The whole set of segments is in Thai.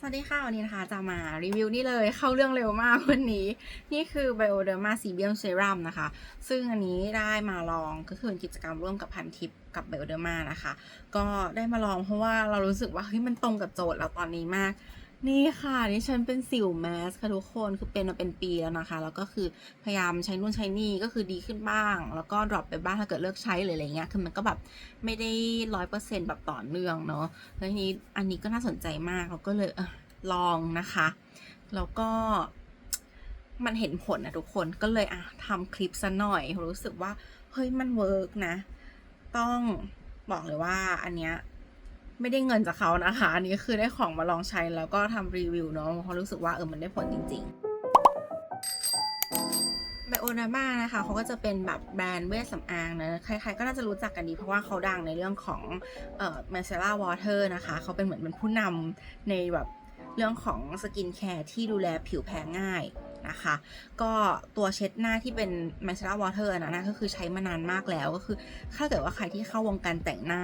สวัสดีค่ะ วันนี้นะคะ จะมารีวิวนี่เลยเข้าเรื่องเร็วมากวันนี้ นี่คือ Bioderma Serum Serum นะคะ ซึ่งอันนี้ได้มาลองก็คือเป็นกิจกรรมร่วมกับพันทิปกับ Bioderma นะคะ ก็ได้มาลองเพราะว่าเรารู้สึกว่าเฮ้ยมันตรงกับโจทย์เราตอนนี้มาก นี่ค่ะนี่ฉันเป็นสิวแมสค่ะทุกคนคือเป็นมาเป็นปีแล้วนะคะ แล้วก็คือพยายามใช้นู่นใช้นี่ก็คือดีขึ้นบ้าง แล้วก็ดรอปไปบ้างถ้าเกิดเลิกใช้หรืออะไรเงี้ยคือมันก็แบบไม่ได้ร้อยเปอร์เซ็นต์แบบต่อเนื่องเนาะแล้วทีนี้อันนี้ก็น่าสนใจมากเราก็เลยเออลองนะคะ แล้วก็มันเห็นผลนะทุกคนก็เลยอะทำคลิปซะหน่อยรู้สึกว่าเฮ้ยมันเวิร์กนะ ต้องบอกเลยว่าอันเนี้ย ไม่ได้เงินจากเขานะคะ อันนี้คือได้ของมาลองใช้แล้วก็ทำรีวิวเนาะเพราะรู้สึกว่าเออมันได้ผลจริงๆไบโอนาม่านะคะเขาก็จะเป็นแบบแบรนด์เวชสำอางนะใครๆก็น่าจะรู้จักกันดีเพราะว่าเขาดังในเรื่องของเอ่อ m ม c e l l a water นะคะเขาเป็นเหมือนเป็นผู้นำในแบบเรื่องของสกินแคร์ที่ดูแลผิวแพ้ง่าย นะคะ ก็ตัวเช็ดหน้าที่เป็น m ม c e l l a water นะนะก็คือใช้มานานมากแล้วก็คือถ้าเกิดว่าใครที่เข้าวงการแต่งหน้า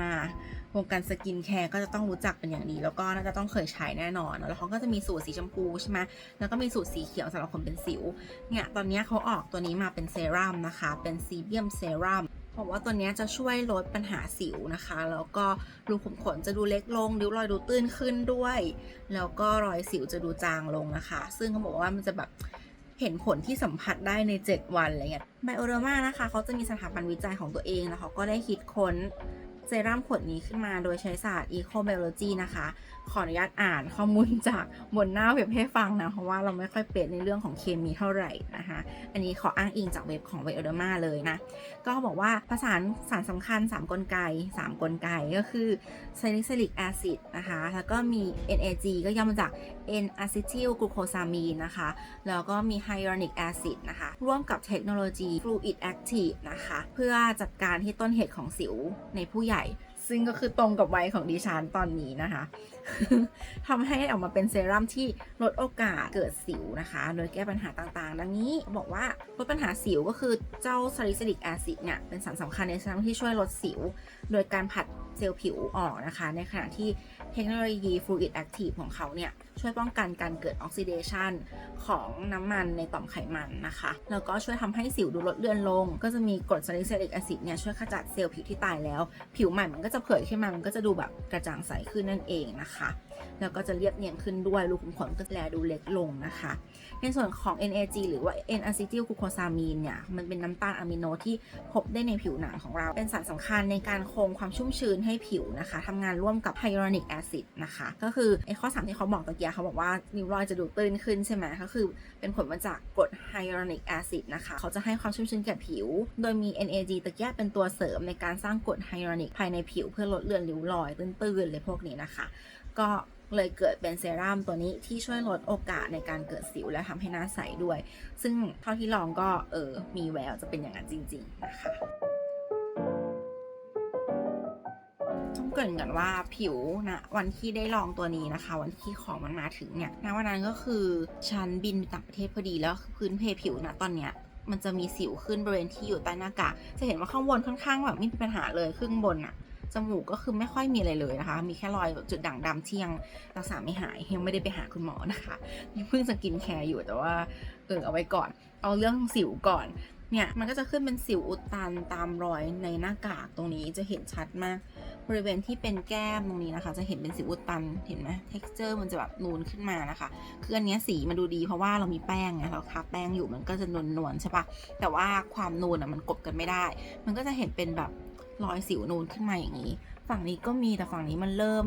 วงการสกินแคร์ก็จะต้องรู้จักเป็นอย่างดี แล้วก็น่าจะต้องเคยใช้แน่นอน แล้วเขาก็จะมีสูตรสีชมพูใช่ไหมแล้วก็มีสูตรสีเขียวสำหรับคนเป็นสิว เนี่ยตอนนี้เขาออกตัวนี้มาเป็นเซรั่มนะคะ เป็นซีเบียมเซรั่มผมว่าตัวนี้จะช่วยลดปัญหาสิวนะคะ แล้วก็รูขุมขนจะดูเล็กลง ริ้วรอยดูตื้นขึ้นด้วย แล้วก็รอยสิวจะดูจางลงนะคะ ซึ่งเขาบอกว่ามันจะแบบ เห็นผลที่สัมผัสได้ใน 7 วันอะไรเงี้ยไบโอเดอร์มานะคะเขาจะมีสถาบันวิจัยของตัวเอง แล้วเขาก็ได้คิดค้นเซรั่มขวดนี้ขึ้นมาโดยใช้ศาสตร์ Ecobiology นะคะขออนุญาตอ่านข้อมูลจากบนหน้าเว็บให้ฟังนะ เพราะว่าเราไม่ค่อยเป๊ะในเรื่องของเคมีเท่าไหร่นะคะ อันนี้ขออ้างอิงจากเว็บของ b i o d e r m a เลยนะ ก็บอกว่าผสานสารสำคัญ 3 กลไก 3 กลไกก็คือ salicylic acid นะคะ แล้วก็มี NAG ก็ย่อมาจาก N-acetyl glucosamine นะคะ แล้วก็มี hyaluronic acid นะคะ ร่วมกับเทคโนโลยี fluid active นะคะ เพื่อจัดการที่ต้นเหตุของสิวในผู้ใหญ่ ซึ่งก็คือตรงกับวัยของดิฉันตอนนี้นะคะทำให้ออกมาเป็นเซรั่มที่ลดโอกาสเกิดสิวนะคะ โดยแก้ปัญหาต่างๆ ดังนี้บอกว่าลดปัญหาสิวก็คือเจ้าซาลิซิลิกแอซิดเนี่ยเป็นสารสำคัญในเซรั่มที่ช่วยลดสิว โดยการผัด เซลล์ผิวออกนะคะ ในขณะที่เทคโนโลยี Fluid Active ของเขาเนี่ย ช่วยป้องกันการเกิดออกซิเดชันของน้ำมันในต่อมไขมันนะคะ แล้วก็ช่วยทำให้สิวดูลดเลือนลง ก็จะมีกรดซาลิซิลิกแอซิดเนี่ยช่วยขจัดเซลล์ผิวที่ตายแล้ว ผิวใหม่มันก็จะเผยขึ้นมา มันก็จะดูแบบกระจ่างใสขึ้นนั่นเองนะคะ แล้วก็จะเรียบเนียนขึ้นด้วยรูขุมขนก็แลดูเล็กลงนะคะ ในส่วนของ NAG หรือว่า N-acetyl glucosamine เนี่ย มันเป็นน้ำตาลอะมิโนที่พบได้ในผิวหนังของเรา เป็นสารสำคัญในการคงความชุ่มชื้นให้ผิวนะคะทำงานร่วมกับ hyaluronic acid นะคะ ก็คือไอข้อ 3 ที่เขาบอกตะเกียเขาบอกว่าริ้วรอยจะดูตื้นขึ้นใช่ไหมก็คือเป็นผลมาจากกรด hyaluronic acid นะคะ เขาจะให้ความชุ่มชื้นแก่ผิว โดยมี NAG ตะเกียเป็นตัวเสริมในการสร้างกรด hyaluronic ภายในผิวเพื่อลดเลือนริ้วรอยตื้นๆเลยพวกนี้นะคะ ก็เลยเกิดเป็นเซรั่มตัวนี้ที่ช่วยลดโอกาสในการเกิดสิวและทำให้หน้าใสด้วย ซึ่งเท่าที่ลองก็เออมีแววจะเป็นอย่างนั้นจริง ๆ นะคะ เกรินกันว่าผิวนะวันที่ได้ลองตัวนี้นะคะ วันที่ของมันมาถึงเนี่ยณวันนั้นก็คือฉันบินต่างประเทศพอดีแล้วพื้นเพผิวนะตอนเนี้ยมันจะมีสิวขึ้นบริเวณที่อยู่ใต้หน้ากากจะเห็นว่าข้างบนค่อนข้างแบบไม่มีปัญหาเลยครึ่งบนอะจมูกก็คือไม่ค่อยมีอะไรเลยนะคะ มีแค่รอยจุดด่างดำที่ยังรักษาไม่หายยังไม่ได้ไปหาคุณหมอนะคะเพิ่งจะกินแคร์อยู่แต่ว่าเออเอาไว้ก่อน เอาเรื่องสิวก่อนเนี่ยมันก็จะขึ้นเป็นสิวอุดตันตามรอยในหน้ากากตรงนี้จะเห็นชัดมาก บริเวณที่เป็นแก้มตรงนี้นะคะ จะเห็นเป็นสิวอุดตันเห็นไหม texture มันจะแบบนูนขึ้นมานะคะ คืออันนี้สีมันดูดีเพราะว่าเรามีแป้งไงเราทาแป้งอยู่มันก็จะนวลนวลใช่ปะแต่ว่าความนูนอะมันกดกันไม่ได้ มันก็จะเห็นเป็นแบบรอยสิวนูนขึ้นมาอย่างนี้ ฝั่งนี้ก็มีแต่ฝั่งนี้มันเริ่ม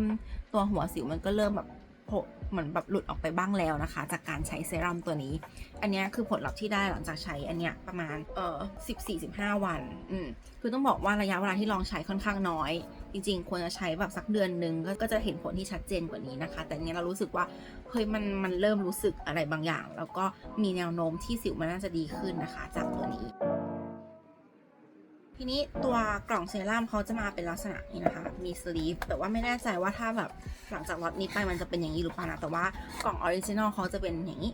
ตัวหัวสิวมันก็เริ่มแบบโผล่เหมือนแบบหลุดออกไปบ้างแล้วนะคะ จากการใช้เซรั่มตัวนี้ อันนี้คือผลลัพธ์ที่ได้หลังจากใช้อันเนี้ยประมาณเออสิบสี่สิบห้าวัน อืมคือต้องบอกว่าระยะเวลาที่ลองใช้ค่อนข้างน้อย จริงๆ ควรจะใช้แบบสักเดือนหนึ่งก็จะเห็นผลที่ชัดเจนกว่านี้นะคะ แต่เนี้ยเรารู้สึกว่าเฮ้ยมันมันเริ่มรู้สึกอะไรบางอย่าง แล้วก็มีแนวโน้มที่สิวมันน่าจะดีขึ้นนะคะ จากตัวนี้ ทีนี้ตัวกล่องเซรั่มเขาจะมาเป็นลักษณะนี้นะคะ มีสลีฟแต่ว่าไม่แน่ใจว่าถ้าแบบหลังจากล็อตนี้ไปมันจะเป็นอย่างนี้หรือเปล่านะแต่ว่ากล่องออริจินอลเขาจะเป็นอย่างนี้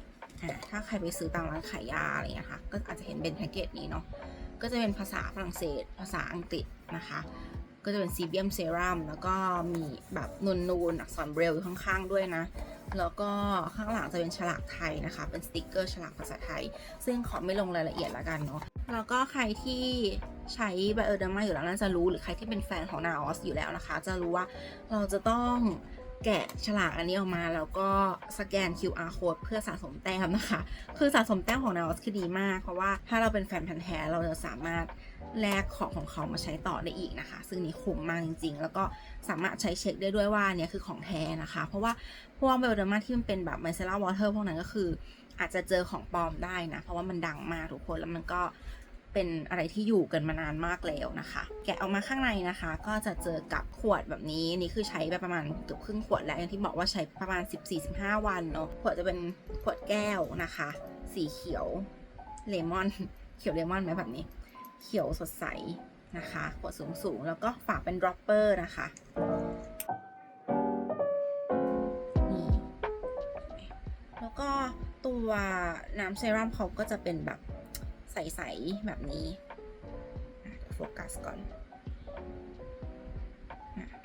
ถ้าใครไปซื้อตามร้านขายยาอะไรอย่างเงี้ยค่ะก็อาจจะเห็นเป็นแพ็กเกจนี้เนาะก็จะเป็นภาษาฝรั่งเศส ภาษาอังกฤษนะคะ ก็จะเป็นซีเบียมเซรั่มแล้วก็มีแบบนูนๆอักษรเบรลอยู่ข้างๆด้วยนะ แล้วก็ข้างหลังจะเป็นฉลากไทยนะคะ เป็นสติกเกอร์ฉลากภาษาไทย ซึ่งขอไม่ลงรายละเอียดละกันเนาะแล้วก็ใครที่ใช้ไบโอเดอร์มาอยู่แล้วน่าจะรู้หรือใครที่เป็นแฟนของนาออสอยู่แล้วนะคะ จะรู้ว่าเราจะต้อง แกะฉลากอันนี้ออกมาแล้วก็สแกน QR code เพื่อสะสมแต้มนะคะ คือสะสมแต้มของนาออสคือดีมาก เพราะว่าถ้าเราเป็นแฟนพันธ์แท้เราจะสามารถแลกของของเขามาใช้ต่อได้อีกนะคะ ซึ่งนี่คุ้มมากจริง ๆ แล้วก็สามารถใช้เช็คได้ด้วยว่าเนี่ยคือของแท้นะคะ เพราะว่าพวกไบโอเดอร์มาที่มันเป็นแบบไมเซล่าวอเตอร์พวกนั้นก็คือ อาจจะเจอของปลอมได้นะ เพราะว่ามันดังมากทุกคนแล้วมันก็ เป็นอะไรที่อยู่กันมานานมากแล้วนะคะ แกะออกมาข้างในนะคะ ก็จะเจอกับขวดแบบนี้นี่คือใช้ไปประมาณเกือบครึ่งขวดแล้วอย่างที่บอกว่าใช้ประมาณ 14-15 วันเนาะขวดจะเป็นขวดแก้วนะคะ สีเขียวเลมอน เขียวเลมอนไหมแบบนี้ เขียวสดใสนะคะขวดสูงๆแล้วก็ฝาเป็นดรอปเปอร์นะคะนี่แล้วก็ตัวน้ำเซรั่มเขาก็จะเป็นแบบ ใสๆแบบนี้โฟกัสก่อน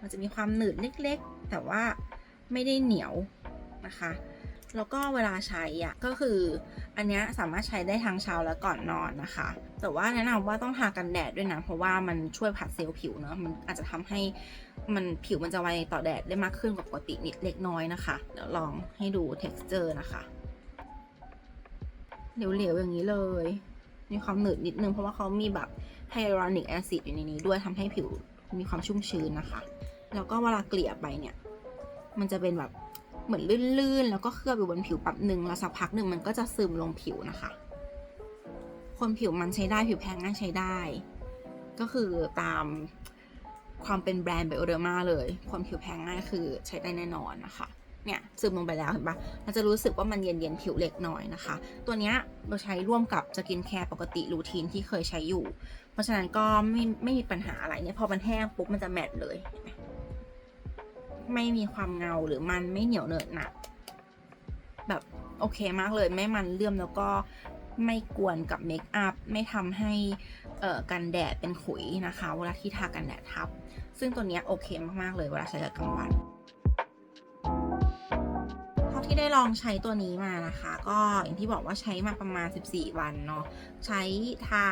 มันจะมีความหนืดเล็กๆ แต่ว่าไม่ได้เหนียวนะคะ แล้วก็เวลาใช้อะก็คืออันนี้สามารถใช้ได้ทั้งเช้าและก่อนนอนนะคะ แต่ว่าแนะนำว่าต้องทากันแดดด้วยนะ เพราะว่ามันช่วยผัดเซลล์ผิวเนอะมันอาจจะทำให้มันผิวมันจะไวต่อแดดได้มากขึ้นกว่าปกตินิดเล็กน้อยนะคะเดี๋ยวลองให้ดู texture นะคะเหลวๆอย่างนี้เลย มีความหนืดนิดนึงเพราะว่าเขามีแบบไฮ a ลูรอนิกแอซิดอยู่ในนี้ด้วยทำให้ผิวมีความชุ่มชื้นนะคะ แล้วก็เวลาเกลี่ยไปเนี่ย มันจะเป็นแบบเหมือนลื่นๆ แล้วก็เคลือบอยู่บนผิวแป๊บหนึ่งแล้วสักพักหนึ่งมันก็จะซึมลงผิวนะคะ คนผิวมันใช้ได้ผิวแพ้ง่ายใช้ได้ ก็คือตามความเป็นแบรนด์ไบโอเดอร์มาเลย คนผิวแพ้ง่ายคือใช้ได้แน่นอนนะคะ เนี่ยซึมลงไปแล้วเห็นปะเราจะรู้สึกว่ามันเย็นๆผิวเล็กน้อยนะคะ ตัวเนี้ยเราใช้ร่วมกับสกินแคร์ปกติรูทีนที่เคยใช้อยู่ เพราะฉะนั้นก็ไม่ไม่มีปัญหาอะไรเนี่ยพอมันแห้งปุ๊บมันจะแมตต์เลย ไม่มีความเงาหรือมันไม่เหนียวเหนอะหนักแบบโอเคมากเลยไม่มันเลื่อมแล้วก็ไม่กวนกับเมคอัพไม่ทำให้เกันแดดเป็นขุยนะคะ เวลาที่ทากันแดดทับ ซึ่งตัวนี้โอเคมาก ๆ เลยเวลาใช้กับกลางวัน ที่ได้ลองใช้ตัวนี้มานะคะ ก็อย่างที่บอกว่าใช้มาประมาณ 14 วันเนาะใช้ทา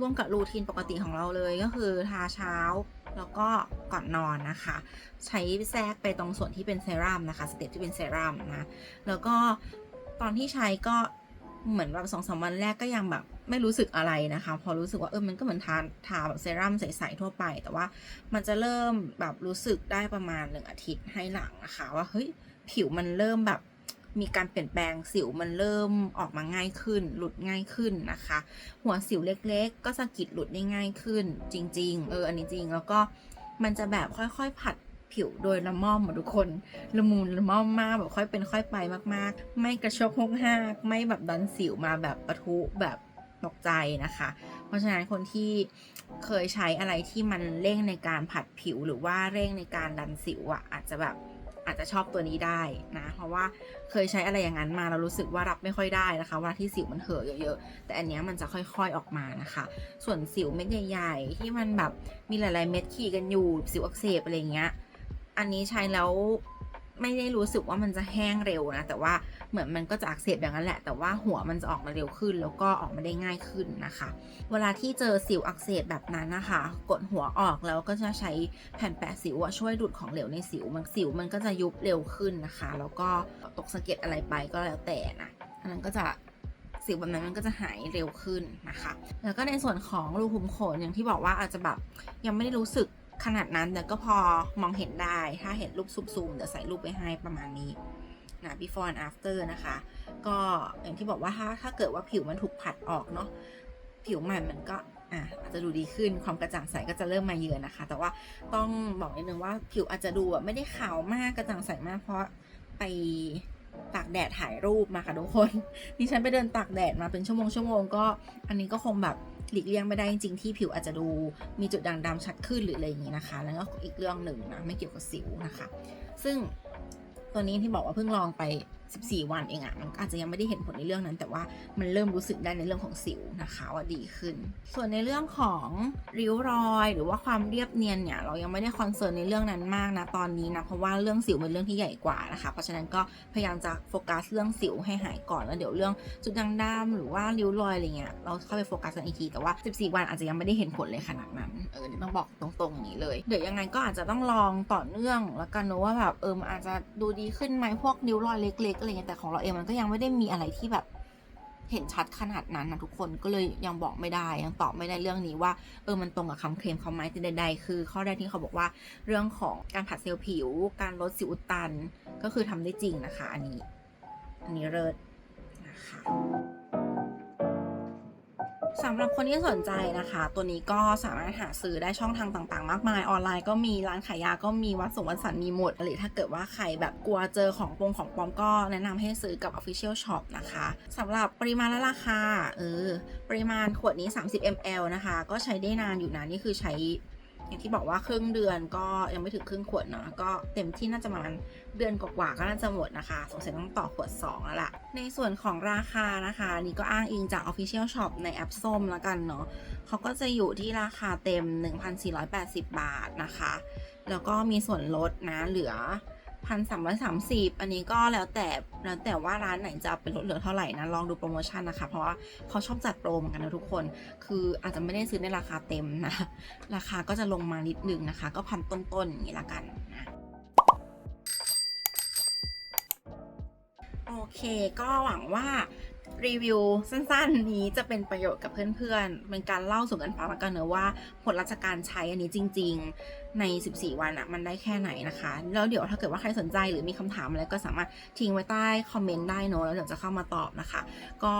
ร่วมกับรูทีนปกติของเราเลยก็คือทาเช้าแล้วก็ก่อนนอนนะคะ ใช้แทรกไปตรงส่วนที่เป็นเซรั่มนะคะสเต็ปที่เป็นเซรั่มนะแล้วก็ตอนที่ใช้ก็เหมือนแบบสองสามวันแรกก็ยังแบบไม่รู้สึกอะไรนะคะ พอรู้สึกว่าเออมันก็เหมือนทาทาแบบเซรั่มใสๆทั่วไป แต่ว่ามันจะเริ่มแบบรู้สึกได้ประมาณหนึ่งอาทิตย์ให้หลังนะคะ ว่าเฮ้ย ผิวมันเริ่มแบบมีการเปลี่ยนแปลงสิวมันเริ่มออกมาง่ายขึ้น หลุดง่ายขึ้นนะคะ หัวสิวเล็กๆ ก็สะกิดหลุดได้ง่ายขึ้น จริง ๆ เอออันนี้จริงแล้วก็มันจะแบบค่อยๆผัดผิวโดยละม่อมอะทุกคนละมุนละม่อมมากแบบค่อยเป็นค่อยไปมากๆ ไม่กระชกหกห้ากไม่แบบดันสิวมาแบบปะทุแบบตกใจนะคะ เพราะฉะนั้นคนที่เคยใช้อะไรที่มันเร่งในการผัดผิวหรือว่าเร่งในการดันสิวอะอาจจะแบบ อาจจะชอบตัวนี้ได้นะ เพราะว่าเคยใช้อะไรอย่างนั้นมาเรารู้สึกว่ารับไม่ค่อยได้นะคะเวลาที่สิวมันเห่อะเยอะๆ แต่อันนี้มันจะค่อยๆออกมานะคะ ส่วนสิวเม็ดใหญ่ๆ ที่มันแบบมีหลายๆเม็ดขี่กันอยู่สิวอักเสบอะไรเงี้ยอันนี้ใช้แล้ว ไม่ได้รู้สึกว่ามันจะแห้งเร็วนะ แต่ว่าเหมือนมันก็จะอักเสบอย่างนั้นแหละ แต่ว่าหัวมันจะออกมาเร็วขึ้น แล้วก็ออกมาได้ง่ายขึ้นนะคะ เวลาที่เจอสิวอักเสบแบบนั้นนะคะ กดหัวออกแล้วก็จะใช้แผ่นแปะสิวช่วยดูดของเหลวในสิวมันสิวมันก็จะยุบเร็วขึ้นนะคะ แล้วก็ตกสะเก็ดอะไรไปก็แล้วแต่นะอันนั้นก็จะสิวแบบนั้นมันก็จะหายเร็วขึ้นนะคะ แล้วก็ในส่วนของรูขุมขนอย่างที่บอกว่าอาจจะแบบยังไม่ได้รู้สึก ขนาดนั้นแต่ก็พอมองเห็นได้ ถ้าเห็นรูปซูมๆเดี๋ยวใส่รูปไปให้ประมาณนี้นะ before and after นะคะ ก็อย่างที่บอกว่าถ้าถ้าเกิดว่าผิวมันถูกผัดออกเนาะ ผิวใหม่มันก็อะอาจจะดูดีขึ้นความกระจ่างใสก็จะเริ่มมาเยือนนะคะ แต่ว่าต้องบอกนิดนึงว่าผิวอาจจะดูแบบไม่ได้ขาวมากกระจ่างใสมากเพราะไปตากแดดถ่ายรูปมาค่ะทุกคนดิฉันไปเดินตากแดดมาเป็นชั่วโมงชั่วโมงก็ อันนี้ก็คงแบบ หลีกเลี่ยงไม่ได้จริงๆที่ผิวอาจจะดูมีจุดด่างดำชัดขึ้นหรืออะไรอย่างนี้นะคะ แล้วก็อีกเรื่องหนึ่งนะไม่เกี่ยวกับสิวนะคะ ซึ่งตัวนี้ที่บอกว่าเพิ่งลองไป 14 วันเองอะมันอาจจะยังไม่ได้เห็นผลในเรื่องนั้น แต่ว่ามันเริ่มรู้สึกได้ในเรื่องของสิวนะคะว่าดีขึ้น ส่วนในเรื่องของริ้วรอยหรือว่าความเรียบเนียนเนี่ยเรายังไม่ได้คอนเซิร์นในเรื่องนั้นมากนะตอนนี้นะเพราะว่าเรื่องสิวเป็นเรื่องที่ใหญ่กว่านะคะ เพราะฉะนั้นก็พยายามจะโฟกัสเรื่องสิวให้หายก่อนแล้วเดี๋ยวเรื่องจุดด่างดำหรือว่าริ้วรอยอะไรเงี้ยเราเข้าไปโฟกัสกันอีกทีแต่ว่า 14 วันอาจจะยังไม่ได้เห็นผลเลยขนาดนั้นเออต้องบอกตรงๆอย่างนี้เลย เดี๋ยวยังไงก็อาจจะต้องลองต่อเนื่องแล้วกันเนอะว่าแบบเออมันอาจจะดูดีขึ้นไหมพวกริ้วรอยเล็กๆอะไรเงี้ยแต่ของเราเองมันก็ยังไม่ได้มีอะไรที่แบบเห็นชัดขนาดนั้นนะทุกคนก็เลยยังบอกไม่ได้ยังตอบไม่ได้เรื่องนี้ว่าเออมันตรงกับคำเคลมเขาไหมแต่ใดๆคือ ข้อแรกที่เขาบอกว่าเรื่องของการผัดเซลล์ผิว การลดสิวอุดตัน ก็คือทำได้จริงนะคะ อันนี้ อันนี้เลิศนะคะ สำหรับคนที่สนใจนะคะ ตัวนี้ก็สามารถหาซื้อได้ช่องทางต่างๆ มากมาย ออนไลน์ก็มีร้านขายยาก็มีวัดสงวัดสันมีหมดหรือถ้าเกิดว่าใครแบบกลัวเจอของปงของปลอมก็แนะนำให้ซื้อกับ Official Shop นะคะสำหรับปริมาณและราคาเออปริมาณขวดนี้ 30 ml นะคะ ก็ใช้ได้นานอยู่นะนี่คือใช้ อย่างที่บอกว่าครึ่งเดือนก็ยังไม่ถึงครึ่งขวดเนาะก็เต็มที่น่าจะประมาณเดือนกว่าๆก็น่าจะหมดนะคะ สงสัยต้องต่อขวด 2 แล้วล่ะ ในส่วนของราคานะคะ นี่ก็อ้างอิงจาก Official Shop ในแอปส้มแล้วกันเนาะเขาก็จะอยู่ที่ราคาเต็ม 1,480 บาทนะคะ แล้วก็มีส่วนลดนะเหลือ พันสามร้อยสามสิบอันนี้ก็แล้วแต่แล้วแต่ว่าร้านไหนจะเป็นลดเหลือเท่าไหร่นะลองดูโปรโมชั่นนะคะ เพราะว่าเขาชอบจัดโปรเหมือนกันนะทุกคน คืออาจจะไม่ได้ซื้อในราคาเต็มนะ ราคาก็จะลงมานิดนึงนะคะ ก็พันต้นๆอย่างนี้ละกันนะโอเคก็หวังว่ารีวิวสั้นๆ นี้จะเป็นประโยชน์กับเพื่อนๆ เป็นการเล่าสู่กันฟังแล้วกันเนอะว่าผลลัพธ์จากการใช้อันนี้จริง ๆ ใน 14 วันอะมันได้แค่ไหนนะคะ แล้วเดี๋ยวถ้าเกิดว่าใครสนใจหรือมีคำถามอะไรก็สามารถทิ้งไว้ใต้คอมเมนต์ได้เนอะแล้วเดี๋ยวจะเข้ามาตอบนะคะ ก็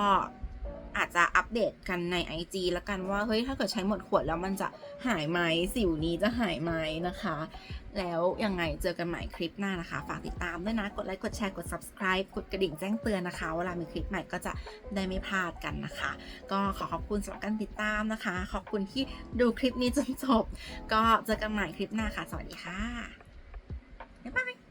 อาจจะอัปเดตกันใน IG แล้วกันว่าเฮ้ยถ้าเกิดใช้หมดขวดแล้วมันจะหายไหมสิวนี้จะหายไหมนะคะ แล้วยังไงเจอกันใหม่คลิปหน้านะคะ ฝากติดตามด้วยนะ กดไลค์กดแชร์กด subscribe กดกระดิ่งแจ้งเตือนนะคะ เวลามีคลิปใหม่ก็จะได้ไม่พลาดกันนะคะ ก็ขอขอบคุณสำหรับการติดตามนะคะ ขอบคุณที่ดูคลิปนี้จนจบ ก็เจอกันใหม่คลิปหน้าค่ะ สวัสดีค่ะบ๊ายบาย